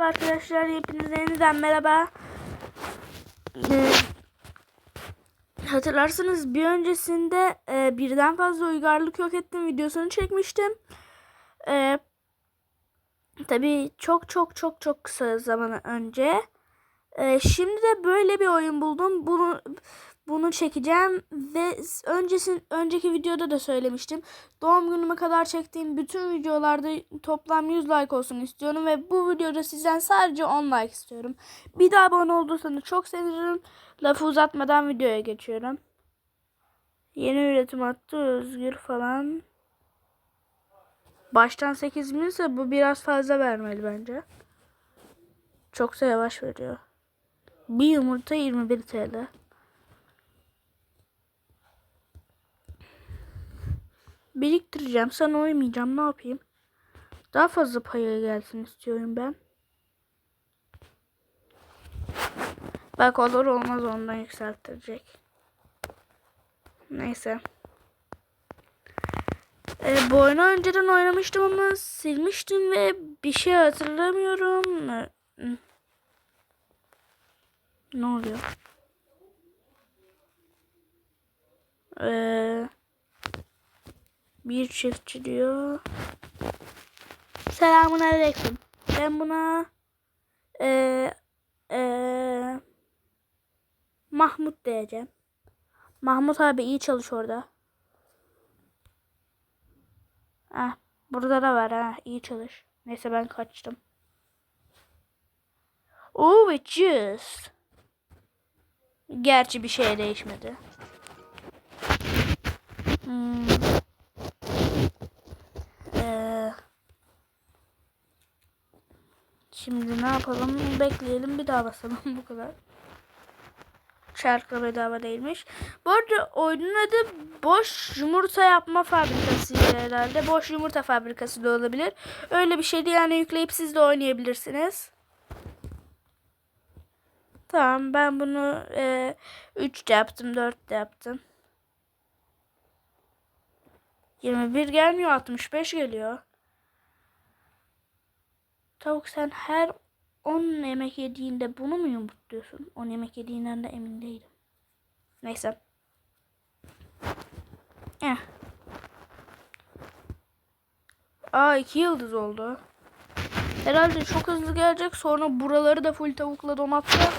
Arkadaşlar hepinize yeniden merhaba. Ee, hatırlarsanız bir öncesinde e, birden fazla uygarlık yok ettim videosunu çekmiştim. Ee, tabii çok çok çok çok kısa zaman önce. Ee, şimdi de böyle bir oyun buldum. Bunu bunu çekeceğim ve öncesin önceki videoda da söylemiştim. Doğum günüme kadar çektiğim bütün videolarda toplam 100 like olsun istiyorum ve bu videoda sizden sadece 10 like istiyorum. Bir daha abone olduysanız çok sevinirim. Lafı uzatmadan videoya geçiyorum. Yeni üretim hattı özgür falan. Baştan 8 bin ise bu biraz fazla vermeli bence. Çoksa yavaş veriyor. Bir yumurta 21 TL. Biriktireceğim. Sana uymayacağım. Ne yapayım? Daha fazla paya gelsin istiyorum ben. Bak olur olmaz ondan yükselttirecek. Neyse. Ee, bu oyunu önceden oynamıştım ama silmiştim ve bir şey hatırlamıyorum. Ee, Ne oluyor? Eee bir çiftçi diyor. Selamun aleyküm. Ben buna eee eee Mahmut diyeceğim. Mahmut abi iyi çalış orada. Ah, burada da var ha. iyi çalış. Neyse ben kaçtım. Oh, just. Gerçi bir şey değişmedi. Hmm. Ee, şimdi ne yapalım? Bekleyelim bir daha basalım bu kadar. Şarkı bedava değilmiş. Bu arada oyunun adı boş yumurta yapma fabrikası herhalde. Boş yumurta fabrikası da olabilir. Öyle bir şeydi yani yükleyip siz de oynayabilirsiniz. Tamam ben bunu e, 3 de yaptım 4 de yaptım. 21 gelmiyor 65 geliyor. Tavuk sen her 10 yemek yediğinde bunu mu yumurtluyorsun? 10 yemek yediğinden de emin değilim. Neyse. Eh. Aa 2 yıldız oldu. Herhalde çok hızlı gelecek. Sonra buraları da full tavukla donatacağız.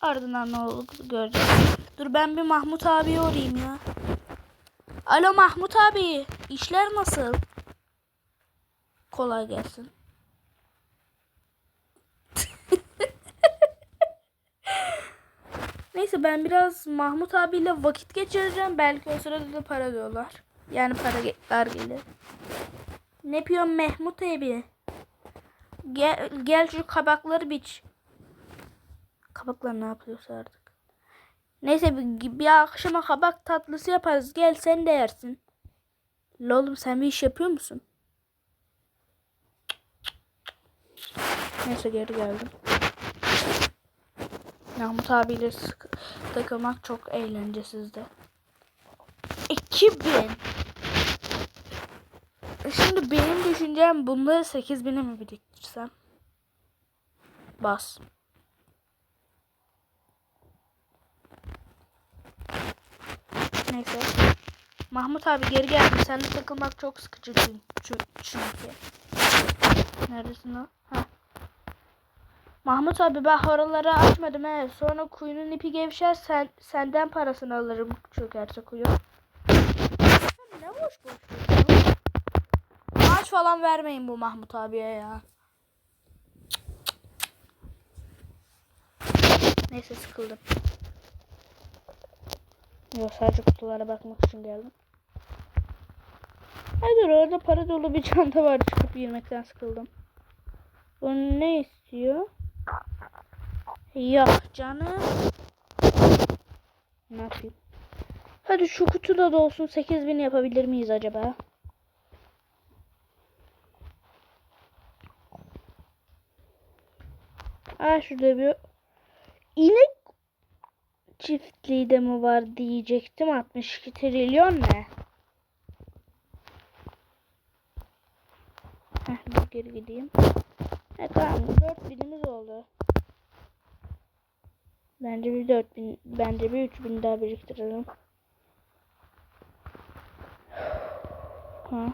Ardından ne olur göreceğiz. Dur ben bir Mahmut abiye uğrayayım ya. Alo Mahmut abi. işler nasıl? Kolay gelsin. Neyse ben biraz Mahmut abiyle vakit geçireceğim. Belki o sırada da para diyorlar. Yani paralar gelir. Ne yapıyorsun Mahmut abi? Gel, gel şu kabakları biç. Kabaklar ne yapıyorsa artık. Neyse bir, bir akşama kabak tatlısı yaparız. Gel sen de yersin. Oğlum sen bir iş yapıyor musun? Neyse geri geldim. Mahmut abiyle sık takılmak çok eğlencesizdi. 2000 Şimdi benim düşüncem bunları 8000'e mi biriktirsem? Bas. Neyse. Mahmut abi geri geldi. Seninle takılmak çok sıkıcı çünkü. Neredesin o? Ha. Mahmut abi ben horoları açmadım he. Sonra kuyunun ipi gevşer sen, senden parasını alırım çökerse kuyu. Ne boş boş? Maaş falan vermeyin bu Mahmut abiye ya. Neyse sıkıldım. Yok sadece kutulara bakmak için geldim. Hayır orada para dolu bir çanta var çıkıp yemekten sıkıldım. Bu ne istiyor? Yok canım. Ne yapayım? Hadi şu kutuda da olsun 8000 yapabilir miyiz acaba? Aa şurada bir inek çiftliği de mi var diyecektim. 62 trilyon ne? Heh, geri gideyim. He tamam 4000'imiz oldu. Bence bir 4000 bence bir 3000 daha biriktirelim. Ha.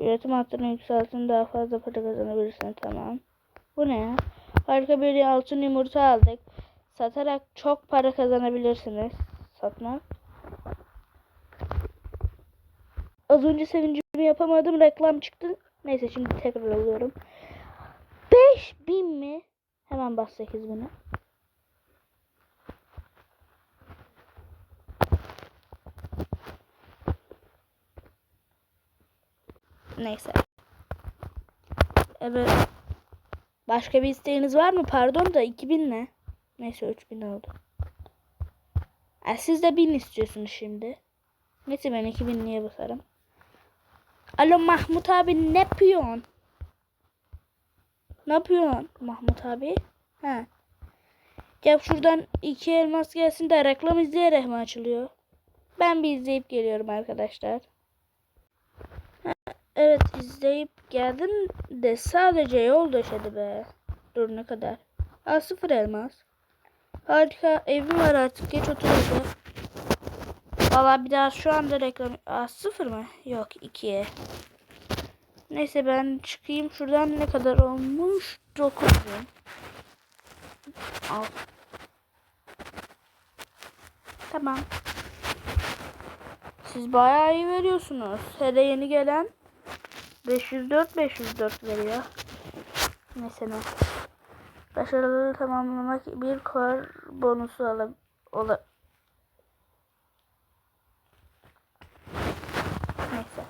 Üretim hattını yükseltin daha fazla para kazanabilirsin tamam. Bu ne ya? Harika bir altın yumurta aldık. Satarak çok para kazanabilirsiniz. Satma. Az önce sevincimi yapamadım. Reklam çıktı. Neyse şimdi tekrar alıyorum. 5000 mi? Hemen bas 8000'e. Neyse. Evet. Başka bir isteğiniz var mı? Pardon da 2000 ne? Neyse 3000 oldu. Ha, siz de 1000 istiyorsunuz şimdi. Neyse ben 2000 niye basarım? Alo Mahmut abi ne yapıyorsun? Ne yapıyorsun Mahmut abi? Ha. Gel şuradan iki elmas gelsin de reklam izleyerek mi açılıyor? Ben bir izleyip geliyorum arkadaşlar. Ha, evet izleyip geldim de sadece yol döşedi be. Dur ne kadar? Aa sıfır elmas. Harika evim var artık geç otur evde. Valla bir daha şu anda reklam... Aa sıfır mı? Yok ikiye. Neyse ben çıkayım şuradan ne kadar olmuş? 9 bin. Al. Tamam. Siz bayağı iyi veriyorsunuz. Hele yeni gelen 504 504 veriyor. Mesela başarılı tamamlamak bir kor bonusu alıp ola Neyse.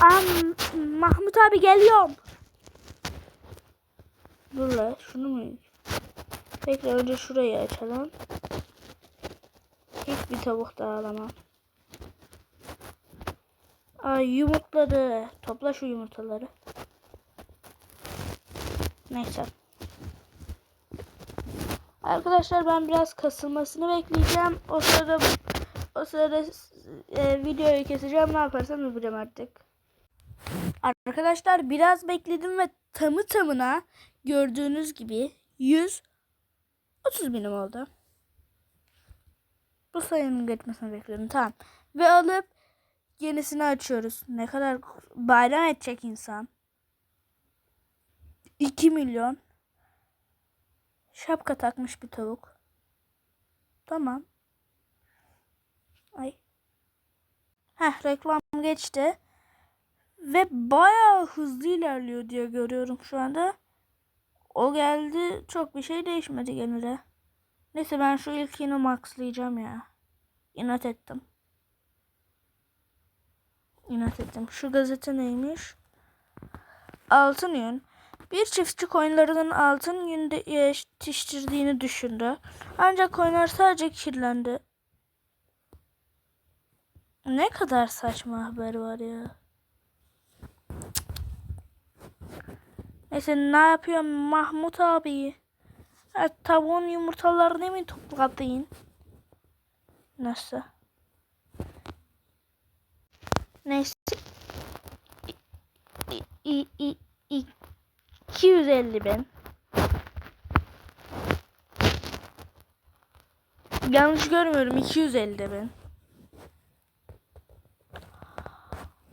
Am Mahmut abi geliyorum. Dur la şunu mu? Peki önce şurayı açalım. Hiç bir tavuk daha alamam. Ay yumurtladı. Topla şu yumurtaları. Neyse. Arkadaşlar ben biraz kasılmasını bekleyeceğim. O sırada o sırada e, videoyu keseceğim. Ne yaparsam yapacağım artık. Arkadaşlar biraz bekledim ve tamı tamına gördüğünüz gibi 130 binim oldu. Bu sayının geçmesini bekliyorum. Tamam. Ve alıp yenisini açıyoruz. Ne kadar bayram edecek insan. 2 milyon. Şapka takmış bir tavuk. Tamam. Ay. Heh reklam geçti. Ve bayağı hızlı ilerliyor diye görüyorum şu anda. O geldi çok bir şey değişmedi gene de. Neyse ben şu ilkini maxlayacağım ya. İnat ettim. İnat ettim. Şu gazete neymiş? Altın yün. Bir çiftçi koyunlarının altın yünde yetiştirdiğini düşündü. Ancak koyunlar sadece kirlendi. Ne kadar saçma haber var ya. Neyse ne yapıyor Mahmut abi? Ha, tavuğun yumurtalarını mı topladın? Nasıl? Neyse. İ, i, i, 250 bin. Yanlış görmüyorum 250 bin.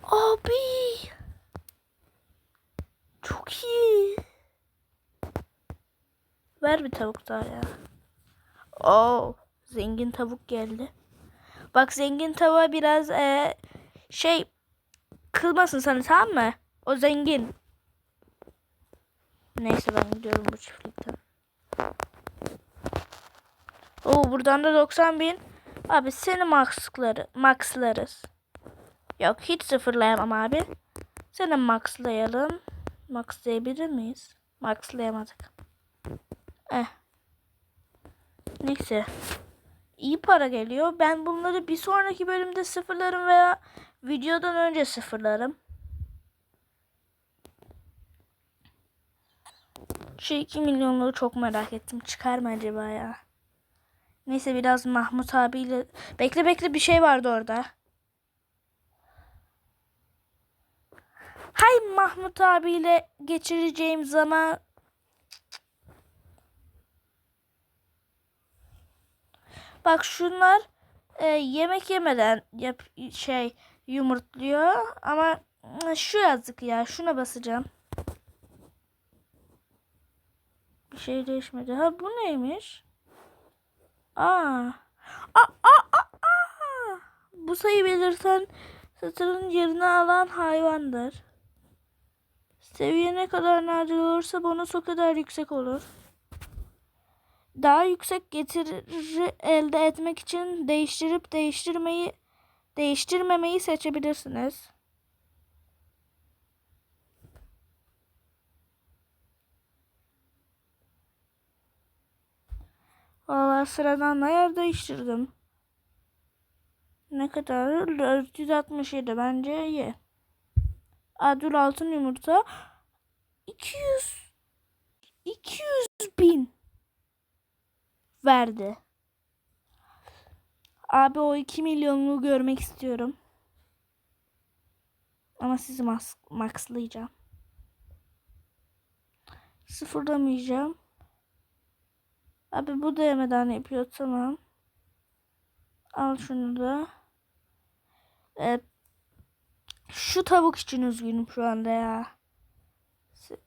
Abi. Çok iyi. Ver bir tavuk daha ya. Oo, zengin tavuk geldi. Bak zengin tavuğa biraz e, şey kılmasın sana tamam mı? O zengin. Neyse ben gidiyorum bu çiftlikten. Oo buradan da 90 bin. Abi seni maxları, maxlarız. Yok hiç sıfırlayamam abi. Seni maxlayalım. Maxlayabilir miyiz? Maxlayamadık. Eh. Neyse. İyi para geliyor. Ben bunları bir sonraki bölümde sıfırlarım veya videodan önce sıfırlarım. Şu 2 milyonları çok merak ettim. Çıkar mı acaba ya? Neyse biraz Mahmut abiyle... Bekle bekle bir şey vardı orada. Hay Mahmut abiyle geçireceğim zaman Bak şunlar e, yemek yemeden yap şey yumurtluyor ama mm, şu yazık ya şuna basacağım. Bir şey değişmedi. Ha bu neymiş? Aa, aa, aa, aa. Bu sayı belirten satırın yerini alan hayvandır. Seviye ne kadar nadir olursa bonus o kadar yüksek olur. Daha yüksek getiri elde etmek için değiştirip değiştirmeyi değiştirmemeyi seçebilirsiniz. Valla sıradan da yer değiştirdim. Ne kadar? 467 bence iyi. Adül altın yumurta 200 200 bin verdi. Abi o 2 milyonunu görmek istiyorum. Ama sizi mas maxlayacağım. Sıfırlamayacağım. Abi bu da yemeden yapıyor tamam. Al şunu da. Ee, şu tavuk için üzgünüm şu anda ya.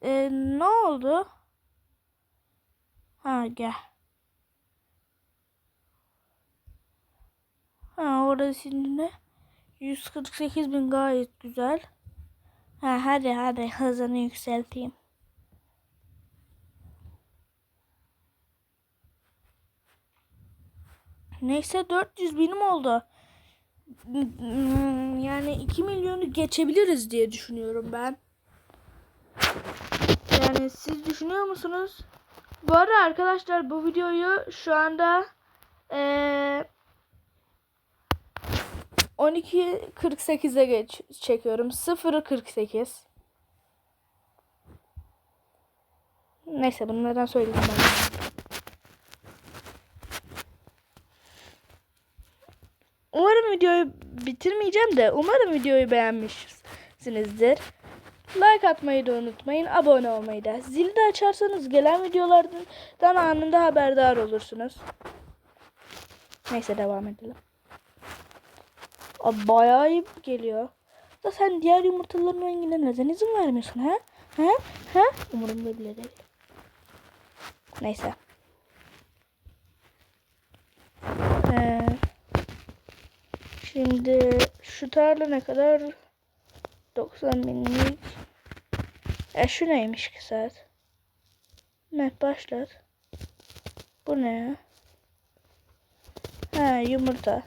Ee, ne oldu? Ha gel. Ha şimdi ne? 148 bin gayet güzel. Ha hadi hadi hızını yükselteyim. Neyse 400 binim oldu. Yani 2 milyonu geçebiliriz diye düşünüyorum ben. Yani siz düşünüyor musunuz? Bu arada arkadaşlar bu videoyu şu anda ee, 12.48'e geç çekiyorum. 0.48. Neyse bunu neden söyledim ben. Umarım videoyu bitirmeyeceğim de umarım videoyu beğenmişsinizdir. Like atmayı da unutmayın. Abone olmayı da. Zili de açarsanız gelen videolardan anında haberdar olursunuz. Neyse devam edelim. Abi bayağı iyi geliyor. Da sen diğer yumurtaların rengine neden izin vermiyorsun ha? Ha? Ha? Umurumda bile değil. Neyse. Ee, şimdi şu tarla ne kadar? 90 binlik. E şu neymiş ki saat? Ne başlat. Bu ne ya? Ha yumurta.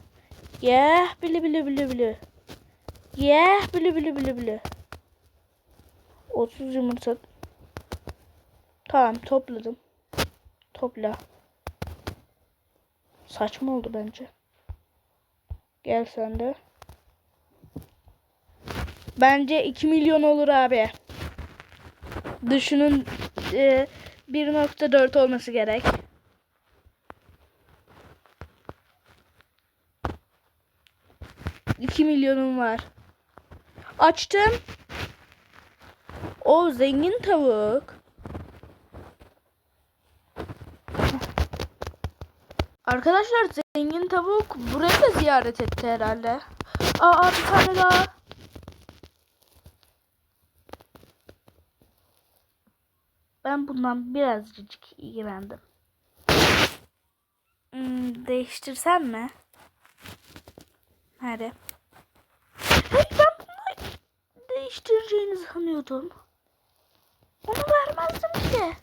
Yeah bili bili bili bili. Yeah bili bili bili bili. 30 yumurta. Tamam topladım. Topla. Saçma oldu bence. Gel sen de. Bence 2 milyon olur abi. Dışının e, 1.4 olması gerek. İki milyonum var. Açtım. O zengin tavuk. Arkadaşlar zengin tavuk buraya da ziyaret etti herhalde. Aa bir tane daha. Ben bundan birazcık ilgilendim. Hmm, değiştirsem mi? Hadi. Değiştireceğini sanıyordum. Onu vermezdim ki.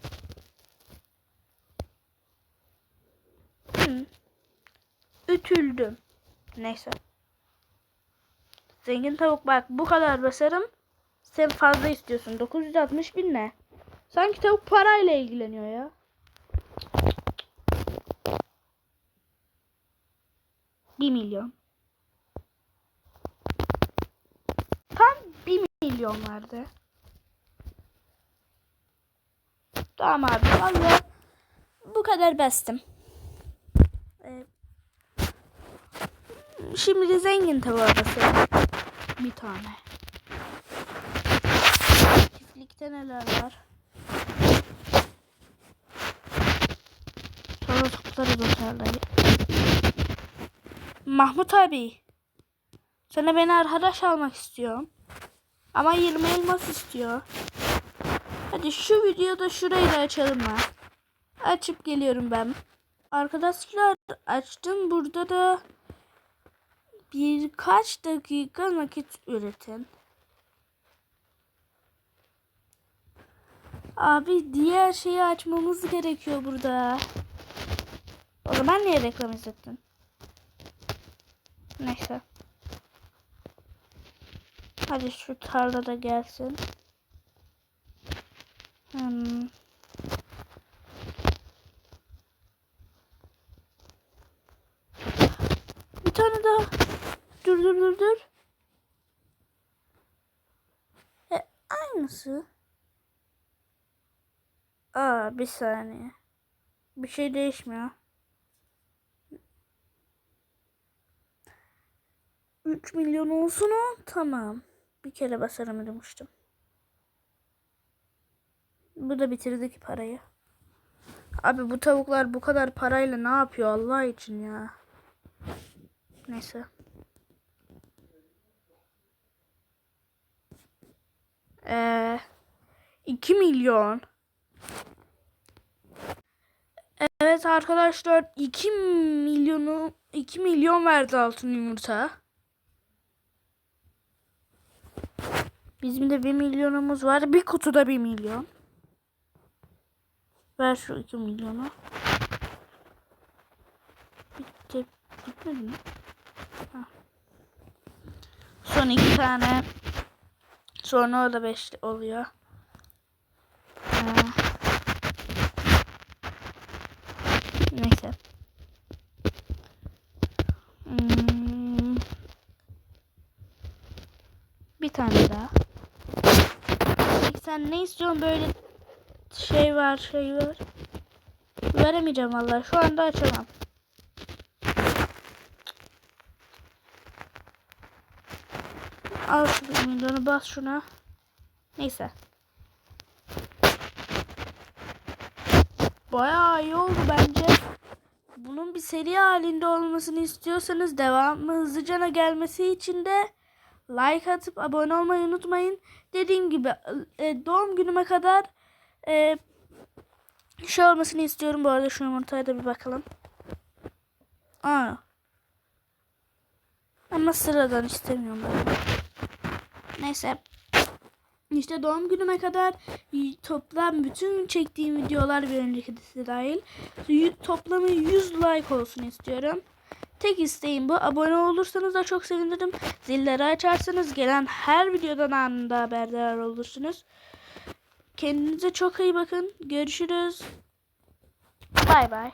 Hmm. Ütüldüm. Neyse. Zengin tavuk bak bu kadar basarım. Sen fazla istiyorsun. 960 bin ne? Sanki tavuk parayla ilgileniyor ya. Bir milyon. Tam bir milyon vardı. Tamam abi valla bu kadar bastım. Ee, şimdi zengin tabağa basalım. Bir tane. Çiftlikte neler var? O tarlayı. Mahmut abi. Sana beni arkadaş almak istiyorum. Ama 20 elmas istiyor. Hadi şu videoda şurayı da açalım ha. Açıp geliyorum ben. Arkadaşlar açtım. Burada da birkaç dakika nakit üretin. Abi diğer şeyi açmamız gerekiyor burada. O zaman niye reklam izlettin? Neyse. Hadi şu tarla da gelsin. Hmm. Bir tane daha. Dur dur dur dur. E, aynısı. Aa bir saniye. Bir şey değişmiyor. 3 milyon olsun o. Tamam. Bir kere basarım demiştim. Bu da bitirdik parayı. Abi bu tavuklar bu kadar parayla ne yapıyor Allah için ya. Neyse. Ee, 2 milyon. Evet arkadaşlar 2 milyonu 2 milyon verdi altın yumurta. Bizim de 1 milyonumuz var. Bir kutuda 1 milyon. Ver şu 2 milyonu. Bitti. Bitmedi mi? Ha. Son iki tane. Sonra o da 5 oluyor. Ha. Neyse. Hmm. Bir tane daha. Sen ne istiyorsun böyle şey var şey var. Veremeyeceğim vallahi şu anda açamam. Al şu milyonu bas şuna. Neyse. Bayağı iyi oldu bence. Bunun bir seri halinde olmasını istiyorsanız devamı hızlıcana gelmesi için de like atıp abone olmayı unutmayın. Dediğim gibi e, doğum günüme kadar e, şey olmasını istiyorum. Bu arada şu yumurtaya da bir bakalım. Aa. Ama sıradan istemiyorum ben. Neyse. İşte doğum günüme kadar toplam bütün çektiğim videolar bir önceki dahil toplamı 100 like olsun istiyorum. Tek isteğim bu. Abone olursanız da çok sevinirim. Zilleri açarsanız gelen her videodan anında haberdar olursunuz. Kendinize çok iyi bakın. Görüşürüz. Bay bay.